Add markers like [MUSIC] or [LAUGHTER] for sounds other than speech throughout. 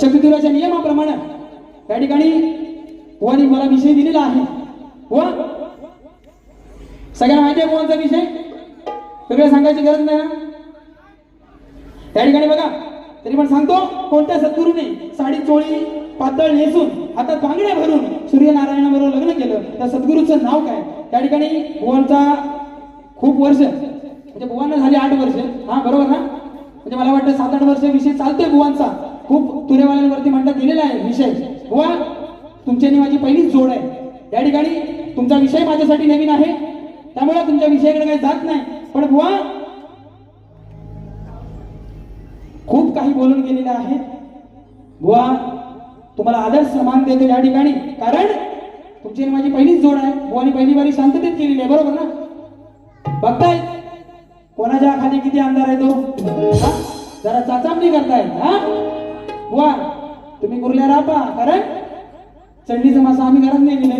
शक्तिदुराच्या नियमाप्रमाणे त्या ठिकाणी बुवानी मला विषय दिलेला आहे. व सगळ्यांना माहिती आहे बुवांचा विषय सगळं सांगायची गरज नाही ना? त्या ठिकाणी बघा तरी पण सांगतो कोणत्या सद्गुरूने साडी चोळी पातळ नेसून हातात बांगड्या भरून सूर्यनारायणाबरोबर लग्न केलं त्या सद्गुरूचं नाव काय? त्या ठिकाणी भुवांचा खूप वर्ष म्हणजे भुवांना झाली आठ वर्ष. हा बरोबर ना? म्हणजे मला वाटतं सात आठ वर्ष विषय चालतोय भुवांचा खूप तुरेवाल्यांवरती म्हणता दिलेला आहे विषय. वा तुमची आणि माझी पहिलीच जोड आहे. या ठिकाणी तुमचा विषय माझ्यासाठी नवीन आहे. त्यामुळे तुमच्या विषयाकडे काही जात नाही. पण बुवा खूप काही बोलून गेलेले आहे. बुवा तुम्हाला आदर सन्मान देतो या ठिकाणी. कारण तुमची आणि माझी पहिलीच जोड आहे. बुवानी पहिली बारी शांततेत केलेली आहे बरोबर ना? बघताय कोणाच्या खाली किती अंधार आहे तो? जरा चाचामणी करताय हा? वा तुम्ही कुर्ल्या राहा कारण चंडीचा मासा आम्ही घरात नाही दिले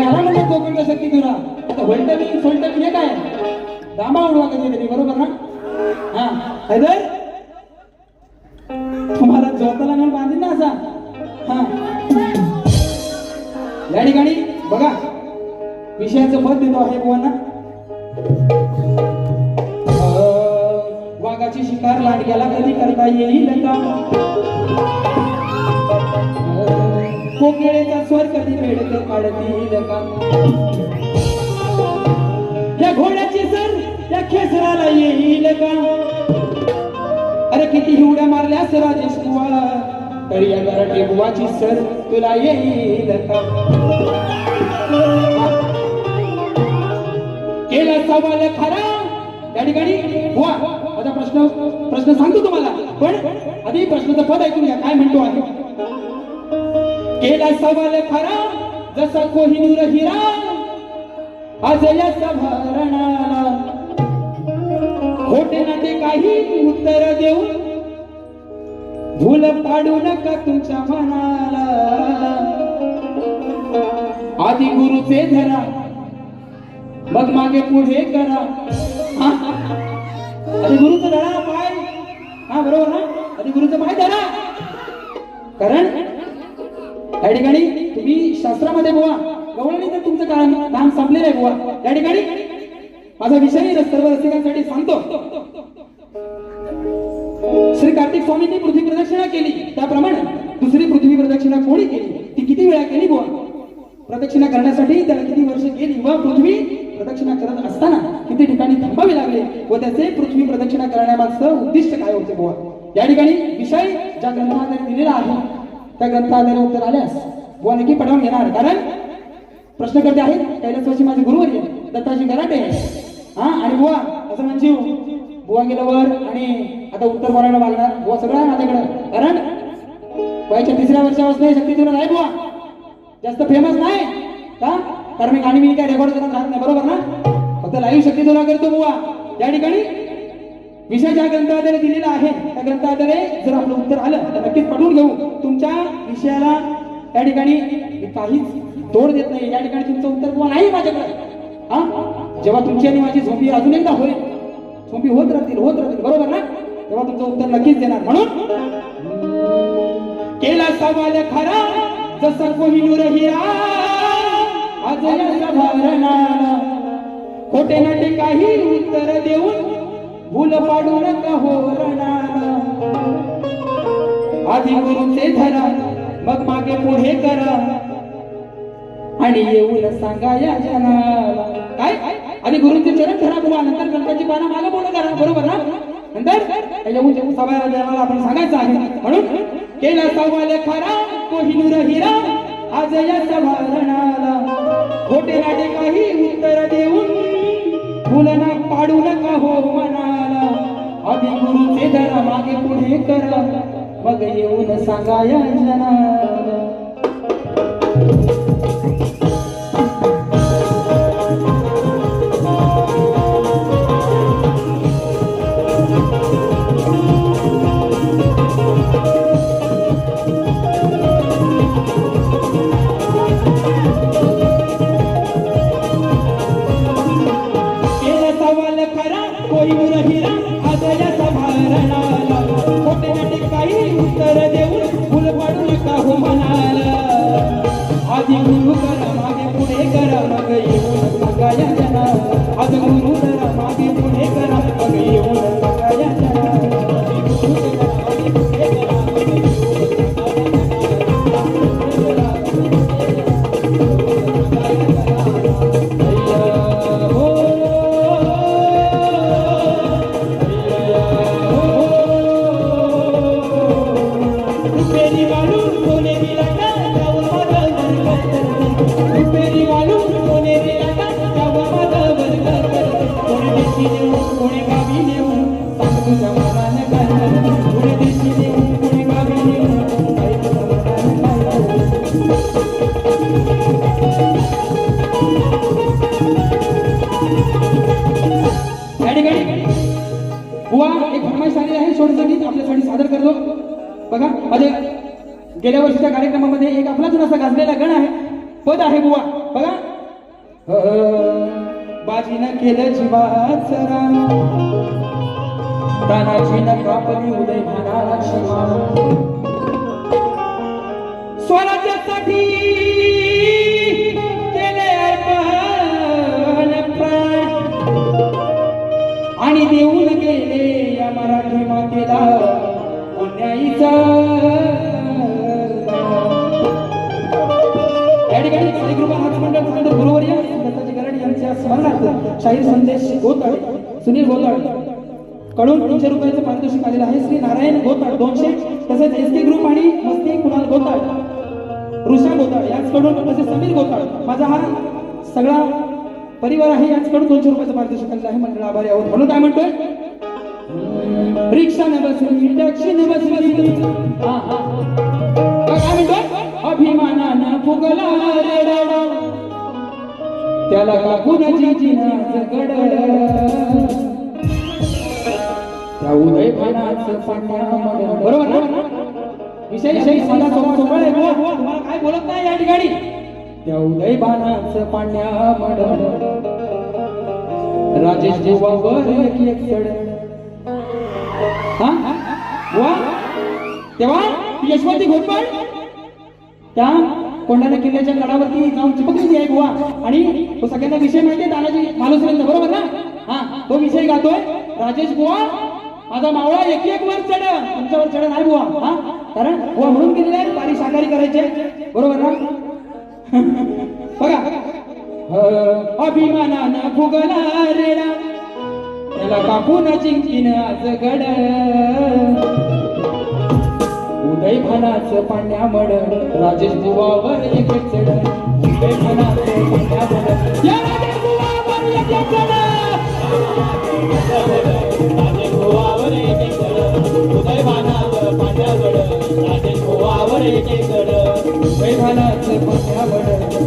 याला म्हणतात कोकणच्या शक्ती तुला आता वैल्टमी सोल्टमी हे काय? दामा उडवा कधीतरी बरोबर ना? हा. हैदर? तुम्हाला जोताला नेऊन बांधीन ना असा. हा. या ठिकाणी बघा. विषयाचं पद देतो आहे बुवांना. अं, शिकार लांडग्याला कधी करता येईल का कोकिळेचा स्वर कधी भेडते काढतील का या घोड्याची सर या खेसराला येईल का अरे किती हिवड्या मारल्या सर राजेश बुवा तरी या गराटे बुवाची सर तुला येईल का केला सवाल खरा त्या ठिकाणी बुवा. प्रश्न प्रश्न सांगतो तुम्हाला. पण आधी प्रश्नाचं पद ऐकून घ्या काय म्हणतो आहे. केला सवाल खरा जसा कोहिनूर हिरा आज या सभारणाला. खोटे नाते काही उत्तर देऊन भूल पाडू नका तुमच्या मनाला. आधी गुरुचे धरा मग मागे पुढे करा. आधी गुरुचं पाय. हा बरोबर ना? आधी गुरुचं पाय धडा कारण या ठिकाणी तुम्ही शास्त्रामध्ये बुवा गवळणी तर तुमचं काम काम संपलेलं आहे बुवा. त्या ठिकाणी माझा विषय सर्व रसिकांसाठी सांगतो. श्री कार्तिक स्वामींनी पृथ्वी प्रदक्षिणा केली. त्याप्रमाणे दुसरी पृथ्वी प्रदक्षिणा कोणी केली? ती किती वेळा केली बुवा? प्रदक्षिणा करण्यासाठी त्याला किती वर्ष गेली? व पृथ्वी प्रदक्षिणा करत असताना किती ठिकाणी थांबावे लागले व त्याचे पृथ्वी प्रदक्षिणा करण्यामागचं उद्दिष्ट काय होते बुवा? या ठिकाणी विषय ज्या ग्रंथाधारे दिलेला आहे त्या ग्रंथाधारे उत्तर आल्यास बुवा नक्की पटवून घेणार. कारण प्रश्नकर्ते आहेत कैलासवासी माझे गुरुवर्य दत्ताजी गराटे हा आणि बुवा असं म्हणजे बुवा गेल्यावर आणि आता उत्तर बोलायला मागणार. बुवा सगळं आहे माझ्याकडे. कारण वयाच्या तिसऱ्या वर्षापासून शक्ती तुला नाही बुवा. जास्त फेमस नाही. का? कारण मी गाणी मी काय रेकॉर्ड करत राहत नाही बरोबर ना? फक्त लाईव्ह शक्यतो तुला करतो बुवा. या ठिकाणी विषय ज्या ग्रंथाद्वारे दिलेला आहे. त्या ग्रंथाधारे जर आपलं उत्तर आलं तर नक्कीच पटवून घेऊ. तुमच्या विषयाला या ठिकाणी मी काहीच तोड देत नाही. या ठिकाणी तुमचं उत्तर बुवा नाही माझ्याकडे. हा? जेव्हा तुमची आणि माझी झोंबी अजून एकदा होईल. झोंबी होत राहतील होत राहतील बरोबर ना? तेव्हा तुमचं उत्तर नक्कीच देणार. म्हणून केला सवाल खरा जसं कोहिनूर हिरा आज या सभारणा खोटे नाटे काही उत्तर देऊन भूल पाडू नका हो आधी गुरुचे धरा मग मागे पुढे करा. आणि येऊन सांगा या जनाला. काय? आधी गुरुचे चरण धरा बुवा नंतर ग्रंथाची पानं मागे पूर्ण करा. बरोबर ना? नंतर? येऊन जेवून सभा आपण सांगायचं आहे. म्हणून केला सवाल खरा कोहिनूर हिरा. आज या सभारणाला खोटे नाटे काही उत्तर देऊन फुलना पाडू नका हो मनाला. आधी गुरुचे धरा मागे पुढे करा. मग येऊन सांगा या जनाला. आधी करा मागे पुढे करा मग येऊन मग आपल्यासाठी सादर करतो. बघा माझ्या गेल्या वर्षीच्या कार्यक्रमामध्ये एक आपलाच असा गाजलेला गण आहे. पद आहे बुवा. बघा. बाजीनं केलं जीवात सरा कापली उदय भानाला शिवा स्वराज्यासाठी मराठी पुण्याईचा या ठिकाणी नाथ मंडळ गुरुवर्य दत्ताजी गरड यांच्या स्मरणार्थ शाहीर संदेश गोताळे सुनील कडून तीनशे रुपयाचं पारितोषिक आलेलं आहे. श्री नारायण गोताळ दोनशे तसेच एस के ग्रुप आणि मस्ती कुणाल गोताळ ऋषा गोताळ याचकडून तसेच समीर गोताळ. माझा हा सगळा परिवार आहे याचकडून दोनशे रुपयाचं पारितोषिक आलेलं आहे. मंडळ आभारी आहोत. म्हणून काय म्हणतोय? रिक्षा न बसली टॅक्सी न बसली हा, हा. मग काय म्हणतोय अभिमानानं फुगला रे रडा. त्याला काकून जिनाच गड त्या उदय पानाचं पाण्यामध्ये बरोबर ना? विषय विषय साधा सोपा सोपा आहे बुवा. तुम्हाला काय बोलत नाही या ठिकाणी? त्या उदय बाणाचं पाण्यामड राजेश बुवा वर एक एक चढ हा? तेव्हा यशवंती घोटपळ त्या कोंढाणा किल्ल्याच्या गडावरती जाऊन चिपकलेली आहे बुवा. आणि तो सगळ्यांना विषय माहितीये तानाजी मालुसरेंचा बरोबर ना? हा तो विषय गातोय. राजेश गोवा माझा मावळा एक एक वर चढ. तुमच्यावर चढ नाही बुवा हा? कारण बुवा म्हणून गेलेले आहे पारी साकारी करायचे. बरोबर ना? [LAUGHS] बघा. अभिमानानं फुगला रेडा. त्याला कापून जिंकीन आज गड. उदय पांड्या मड राजेश बुवावर एक चढ उदय म्हणाच पाण्यामड या राजेश बुवावर एक एक चढ उदय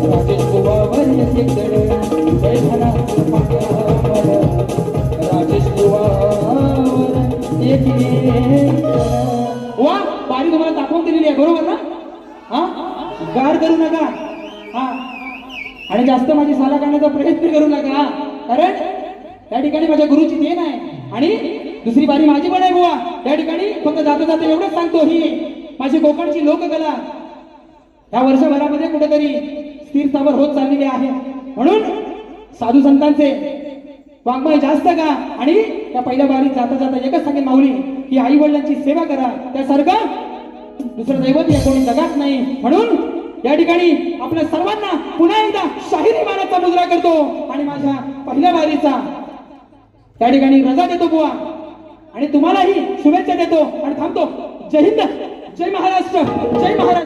राजेश बुवावर एक एक चढ उदय म्हणाच पाण्यामड करू नका. हा. आणि जास्त माझी साला काढण्याचा प्रयत्न करू नका. कारण त्या ठिकाणी माझ्या गुरुची देण आहे. आणि दुसरी बारी माझी पण आहे बुवा. त्या ठिकाणी फक्त जाता जाता एवढंच सांगतो ही. माझी कोकणची लोककला. या वर्षभरामध्ये कुठेतरी स्थिरतावर होत चाललेली आहे. म्हणून साधू संतांचे वाङ्मय जास्त का? आणि त्या पहिल्या बारीत जाता जाता एकच सांगेन माऊली की आई वडिलांची सेवा करा. त्यासारखं दुसरं दैवत या कोणी जगात नाही. म्हणून या ठिकाणी आपल्या सर्वांना पुन्हा एकदा शाहिरी मानाचा मुजरा करतो. आणि माझ्या पहिल्या बारीचा त्या ठिकाणी रजा देतो बुवा. आणि तुम्हालाही शुभेच्छा देतो. आणि थांबतो. जय हिंद. जय महाराष्ट्र. जय महाराष्ट्र.